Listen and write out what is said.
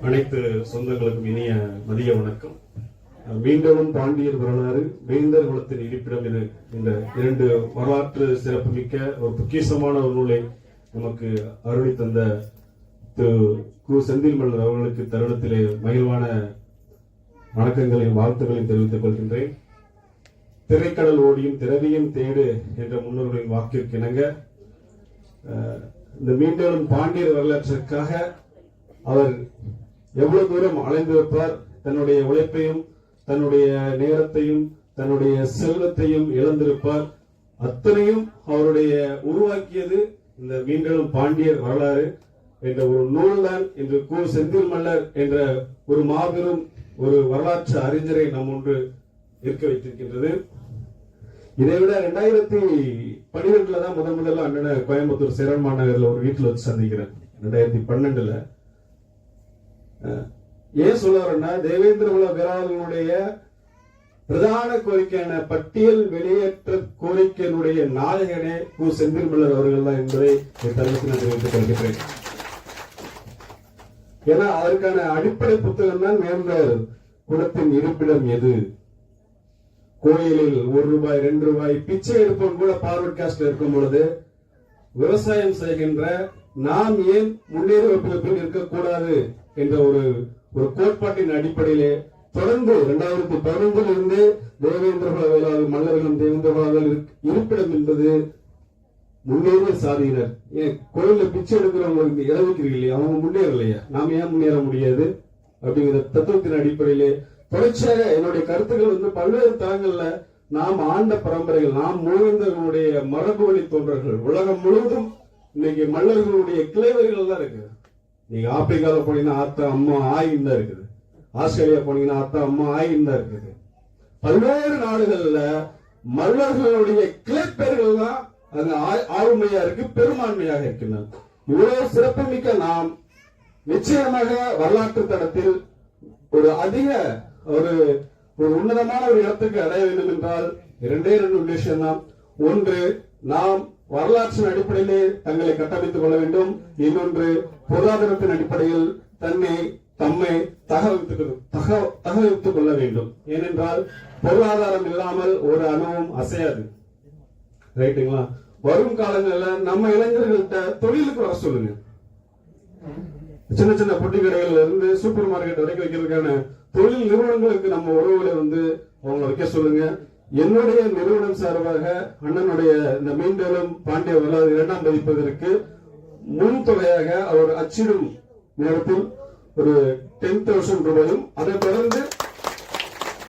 அனைத்து சொந்தங்களுக்கும் இனிய மதிய வணக்கம். மீண்டும் பாண்டியர் வரலாறு வேந்தர் குலத்தின் இருப்பிடம் இது இந்த இரண்டு வரலாற்று சிறப்புமிக்க ஒரு பொக்கிசமான ஒரு நூலை நமக்கு அருளி தந்த திரு கு. செந்தில் மல்லர் அவர்களுக்கு தருணத்திலே மகிழ்வான வணக்கங்களையும் வாழ்த்துக்களையும் தெரிவித்துக் கொள்கின்றேன். திரைக்கடல் ஓடியும் திரவியம் தேடு என்ற முன்னோர்களின் வாக்கிற்கு இணங்க அஹ், இந்த மீண்டும் பாண்டியர் வரலாற்றுக்காக அவர் எவ்வளவு தூரம் அலைந்திருப்பார் தன்னுடைய உழைப்பையும் தன்னுடைய நேரத்தையும் தன்னுடைய செல்வத்தையும் இழந்திருப்பார். அத்தனையும் அவருடைய உருவாக்கியது இந்த மீண்டும் பாண்டியர் வரலாறு என்ற ஒரு நூல்தான் என்று கு செந்தில் மல்லர் என்ற ஒரு மாபெரும் ஒரு வரலாற்று அறிஞரை நம் ஒன்று இருக்க வைத்திருக்கின்றது. இதை விட ரெண்டாயிரத்தி பன்னிரெண்டுல தான் முதன் முதல்ல அண்ணனை கோயம்புத்தூர் சேரன் மாநகர்ல ஒரு வீட்டுல வச்சு சந்திக்கிறேன். ரெண்டாயிரத்தி பன்னெண்டுல. ஏன் சொல்ல வரேன்னா தேவேந்திர குல வீராளனுடைய பிரதான கோரிக்கையான பட்டியல் வெளியேற்ற கோரிக்கையினுடைய நாயகனே கு. செந்தில் மல்லர் அவர்கள் தான் என்பதை நான் தெரிவித்துக் கொள்கிறேன் ஏன்னா அதற்கான அடிப்படை புத்தகம் தான் வேந்தர் குலத்தின் இருப்பிடம் எது? கோயிலில் ஒரு ரூபாய் ரெண்டு ரூபாய் பிச்சை எடுப்பவன் கூட பார்வர்ட் காஸ்ட் இருக்கும் பொழுது விவசாயம் செய்கின்ற நாம் ஏன் முன்னேறி வகுப்பில் இருக்கக்கூடாது என்ற ஒரு ஒரு கோட்பாட்டின் அடிப்படையிலே தொடர்ந்து இரண்டாயிரத்தி பதினைந்தில் இருந்து தேவேந்திர குல மன்னர்களும் தேவேந்திர குலங்கள் இருப்பிடம் என்பது முன்னேறிய சாதியினர். ஏன் கோயில்ல பிச்சை எடுக்கிறவங்களுக்கு இழவுக்கிறீங்க இல்லையா அவங்க முன்னேறலையா? நாம ஏன் முன்னேற முடியாது? அப்படிங்கிற தத்துவத்தின் அடிப்படையிலே தொடர்ச்சியாக என்னுடைய கருத்துக்கள் வந்து பல்வேறு தளங்கள்ல நாம் ஆண்ட பரம்பரைகள் நாம் மூவேந்தர்களுடைய மரபு வழி தோன்றர்கள் உலகம் முழுவதும் இன்னைக்கு மல்லர்களுடைய கிளைவர்கள் தான் இருக்கு நீங்க ஆப்பிரிக்கால போனீங்கன்னா ஆத்தா அம்மா ஆயின் தான் இருக்குது. ஆஸ்திரேலியா போனீங்கன்னா ஆத்தா அம்மா ஆயின் தான் இருக்குது. பல்வேறு நாடுகள்ல மல்லர்களுடைய கிளைப்பெயர்கள் தான் அங்க ஆ- ஆளுமையா இருக்கு பெரும்பான்மையாக இருக்கின்றன. இவ்வளவு சிறப்புமிக்க நாம் நிச்சயமாக வரலாற்று தடத்தில் ஒரு அதிக ஒரு ஒரு உன்னதமான ஒரு இடத்துக்கு அடைய வேண்டும் என்றால் இரண்டே ரெண்டு விஷயம் தான் ஒன்று நாம் வரலாற்றின் அடிப்படையிலே தங்களை கட்டமைத்துக் கொள்ள வேண்டும். இன்னொன்று பொருளாதாரத்தின் அடிப்படையில் தன்னை தம்மை தகவமைத்துக் கொள்ள வேண்டும். ஏனென்றால் பொருளாதாரம் இல்லாமல் ஒரு அணுவும் அசையாது. ரைட்டுங்களா? வரும் காலங்களில் நம்ம இளைஞர்கள்ட்ட தொழிலுக்கு வர சொல்லுங்க. சின்ன சின்ன பொட்டி கடைகள்ல இருந்து சூப்பர் மார்க்கெட் வரைக்கும் வைக்கிறதுக்கான தொழில் நிறுவனங்களுக்கு நம்ம உறவுகளை வந்து அவங்களை வைக்க சொல்லுங்க. என்னுடைய நிறுவனம் சார்பாக அண்ணனுடைய இந்த மீண்டலும் பாண்டிய வரலாறு இரண்டாம் பதிப்பதற்கு முன் தொகையாக அவர் அச்சிடும் நேரத்தில் ஒரு டென் தௌசண்ட் ரூபாயும் அதை தொடர்ந்து